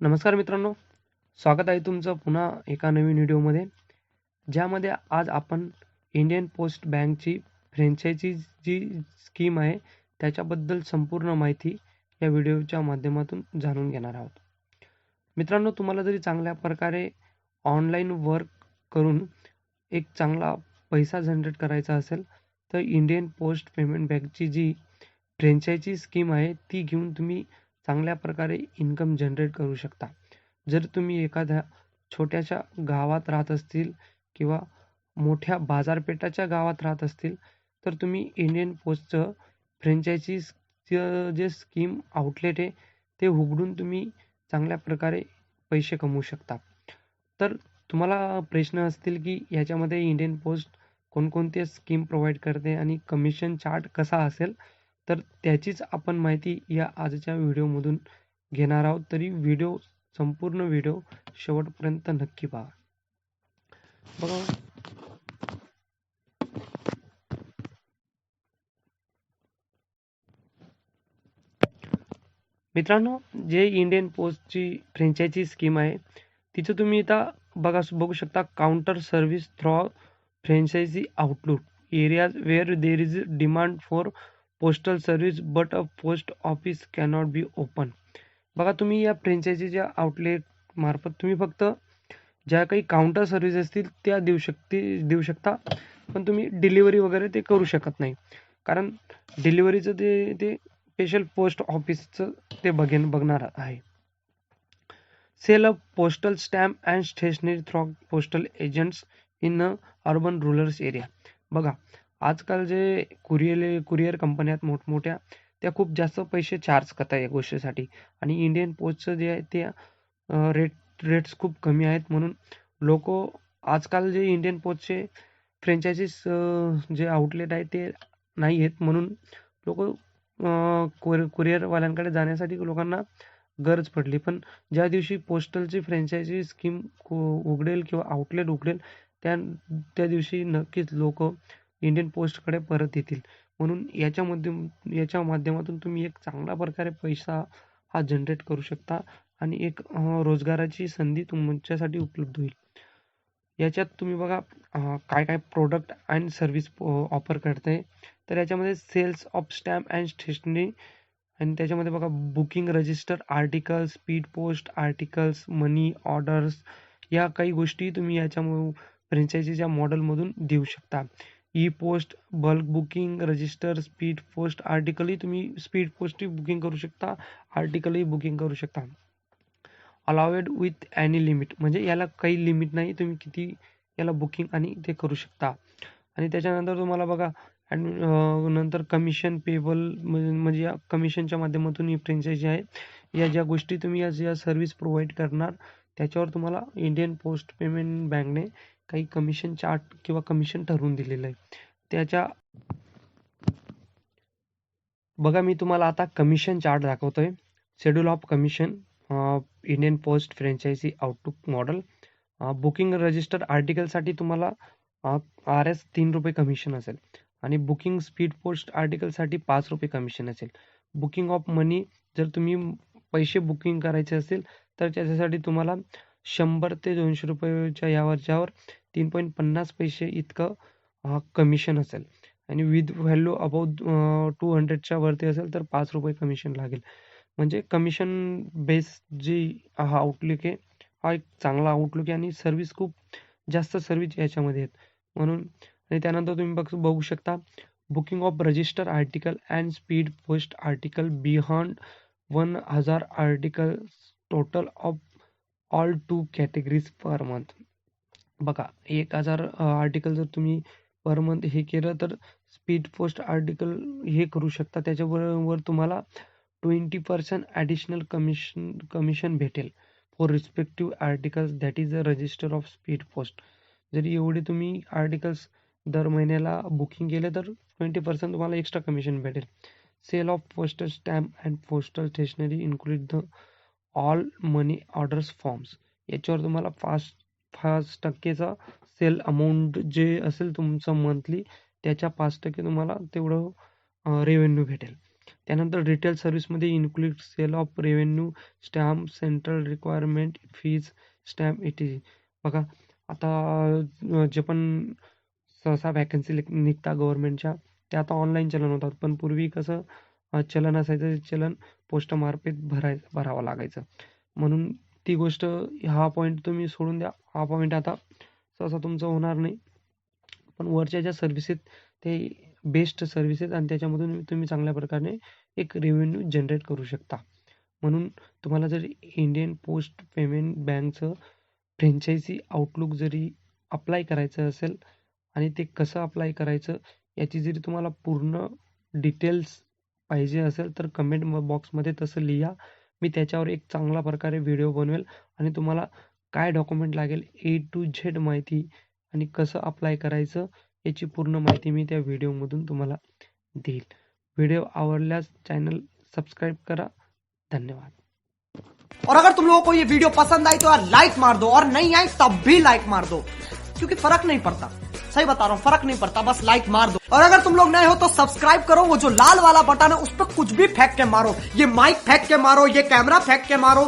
नमस्कार मित्रांनो स्वागत आहे तुमचं पुन्हा एका नवीन व्हिडिओमध्ये ज्यामध्ये आज आपण इंडियन पोस्ट बँकची फ्रँचायझी जी स्कीम आहे त्याच्याबद्दल संपूर्ण माहिती या व्हिडिओच्या माध्यमातून जाणून घेणार आहोत. मित्रांनो तुम्हाला जरी चांगल्या प्रकारे ऑनलाईन वर्क करून एक चांगला पैसा जनरेट करायचा असेल तर इंडियन पोस्ट पेमेंट बँकची जी फ्रँचायझी स्कीम आहे ती घेऊन तुम्ही चांगल्या प्रकारे इन्कम जनरेट करू शकता. जर तुम्ही एखाद्या छोट्याशा गावात राहत असतील किंवा मोठ्या बाजारपेठाच्या गावात राहत असतील तर तुम्ही इंडियन पोस्टचं फ्रँचायझी जे स्कीम आउटलेट आहे ते उघडून तुम्ही चांगल्या प्रकारे पैसे कमवू शकता. तर तुम्हाला प्रश्न असतील की याच्यामध्ये इंडियन पोस्ट कोणकोणते स्कीम प्रोव्हाइड करते आणि कमिशन चार्ट कसा असेल तर त्याचीच आपण माहिती या आजच्या व्हिडिओमधून घेणार आहोत. तरी व्हिडिओ संपूर्ण व्हिडिओ शेवटपर्यंत नक्की पहा. बघा. मित्रांनो जे इंडियन पोस्टची फ्रेंचायझी स्कीम आहे तिचं तुम्ही इथं बघा बघू शकता counter service through franchise outlook areas where there is demand for postal service but a post office cannot be open बघा तुम्ही या फ्रेंचायझीच्या आउटलेट मार्फत तुम्ही फक्त ज्या काही काउंटर सर्व्हिस असतील त्या देऊ शकते देऊ शकता पण तुम्ही डिलिव्हरी वगैरे ते करू शकत नाही. कारण डिलिव्हरीचं ते ते स्पेशल पोस्ट ऑफिसचं ते बघेन बघणार आहे. Sell a postal stamp and stationery through postal agents in a urban rurals area बघा आजकाल जे कुरिअर कुरिअर कंपन्या आहेत मोठमोठ्या त्या खूप जास्त पैसे चार्ज करतात या गोष्टीसाठी. आणि इंडियन पोस्टचं जे आहे ते रेट रेट्स खूप कमी आहेत म्हणून लोक आजकाल जे इंडियन पोस्टचे फ्रँचायझीस जे आउटलेट आहे ते नाही आहेत म्हणून लोक कुर कुरिअरवाल्यांकडे जाण्यासाठी लोकांना गरज पडली. पण ज्या दिवशी पोस्टलची फ्रँचायझी स्कीम उघडेल किंवा आउटलेट उघडेल त्या त्या दिवशी नक्कीच लोक इंडियन पोस्टकडे परत येतील. म्हणून याच्यामध्ये याच्या माध्यमातून तुम्ही एक चांगल्या प्रकारे पैसा हा जनरेट करू शकता आणि एक रोजगाराची संधी तुमच्यासाठी उपलब्ध होईल. याच्यात तुम्ही बघा काय काय प्रोडक्ट अँड सर्व्हिस ऑफर करते. तर याच्यामध्ये sales of stamp and stationery आणि त्याच्यामध्ये बघा booking register articles speed post articles money orders या काही गोष्टी तुम्ही याच्या फ्रँचायझीच्या मॉडेलमधून देऊ शकता. E post bulk booking register speed post आर्टिकलही तुम्ही स्पीड पोस्टही बुकिंग करू शकता आर्टिकलही बुकिंग करू शकता. अलाउड विथ ॲनी लिमिट म्हणजे याला काही लिमिट नाही तुम्ही किती याला बुकिंग आणि ते करू शकता. आणि त्याच्यानंतर तुम्हाला बघा नंतर कमिशन पेबल म्हणजे या कमिशनच्या माध्यमातून ही फ्रेंचायझी आहे. या ज्या गोष्टी तुम्ही या ज्या सर्व्हिस प्रोव्हाइड करणार त्याच्यावर तुम्हाला इंडियन पोस्ट पेमेंट बँकने काही कमिशन चार्ट किंवा कमिशन ठरवून दिलेलं आहे. त्याच्या बघा मी तुम्हाला आता कमिशन चार्ट दाखवतोय. Schedule of commission Indian post franchise outlook model booking register आर्टिकलसाठी तुम्हाला आर एस तीन रुपये कमिशन असेल. आणि बुकिंग स्पीड पोस्ट आर्टिकलसाठी पाच रुपये कमिशन असेल. बुकिंग ऑफ मनी जर तुम्ही पैसे बुकिंग करायचे असेल तर त्याच्यासाठी तुम्हाला शंभर ते दोनशे रुपयाच्या यावरच्यावर तीन पॉईंट पन्नास पैसे इतकं कमिशन असेल. आणि विथ व्हॅल्यू अबाऊ टू हंड्रेडच्या वरती असेल तर पाच रुपये कमिशन लागेल. म्हणजे कमिशन बेस जी हा आउटलुक आहे हा एक चांगला आउटलुक आहे आणि सर्व्हिस खूप जास्त सर्व्हिस याच्यामध्ये आहेत. म्हणून आणि त्यानंतर तुम्ही बघ बघू शकता booking of register article and speed post article beyond one हजार article total of all two categories per month बघा एक हजार आर्टिकल जर तुम्ही पर मंथ हे केलं तर स्पीड पोस्ट आर्टिकल हे करू शकता. त्याच्याबरोबर तुम्हाला twenty percent additional commission commission भेटेल for respective articles that is a register of speed post जरी एवढे तुम्ही आर्टिकल्स दर महिन्याला बुकिंग केले तर ट्वेंटी पर्सेंट तुम्हाला एक्स्ट्रा कमिशन भेटेल. Sale of postal stamp and postal stationery include the all money orders forms याच्यावर तुम्हाला फास्ट पाच टक्केचा सेल अमाऊंट जे असेल तुमचं मंथली त्याच्या पाच टक्के तुम्हाला तेवढं रेव्हेन्यू भेटेल. त्यानंतर retail सर्व्हिसमध्ये include sale of revenue stamp central requirement fees stamp etc बघा आता जे पण सहसा वॅकन्सी निघता गव्हर्नमेंटच्या ते आता ऑनलाईन चलन होतात. पण पूर्वी कसं चलन असायचं ते चलन पोस्टमार्फत भराय भरावं लागायचं. म्हणून ती गोष्ट हा पॉईंट तुम्ही सोडून द्या. हा पॉईंट आता सहसा तुमचं होणार नाही. पण वरच्या ज्या सर्व्हिसेस ते बेस्ट सर्व्हिसेस आणि त्याच्यामधून तुम्ही चांगल्या प्रकारे एक रेव्हेन्यू जनरेट करू शकता. म्हणून तुम्हाला जर इंडियन पोस्ट पेमेंट बँकचं फ्रँचायझी आउटलुक जरी अप्लाय करायचं असेल आणि ते कसं अप्लाय करायचं याची जरी तुम्हाला पूर्ण डिटेल्स पाहिजे असेल तर कमेंट बॉक्समध्ये तसं लिहा. मी त्याच्यावर एक चांगला प्रकारे व्हिडिओ बनवेल आणि तुम्हाला काय डॉक्युमेंट लागेल ए टू झेड माहिती आणि कसं अप्लाय करायचं याची पूर्ण माहिती मी त्या व्हिडिओमधून तुम्हाला देईल. व्हिडिओ आवडल्यास चॅनल सबस्क्राईब करा. धन्यवाद. और अगर तुम लोगों को ये वीडियो पसंद आई तो यार लाइक मार दो और नहीं आई तब भी लाइक मार दो क्योंकि फर्क नहीं पड़ता। सही बता रहा हूँ फर्क नहीं पड़ता बस लाइक मार दो। और अगर तुम लोग नए हो तो सब्सक्राइब करो वो जो लाल वाला बटन है उस पर कुछ भी फेंक के मारो। ये माइक फेंक के मारो ये कैमरा फेंक के मारो।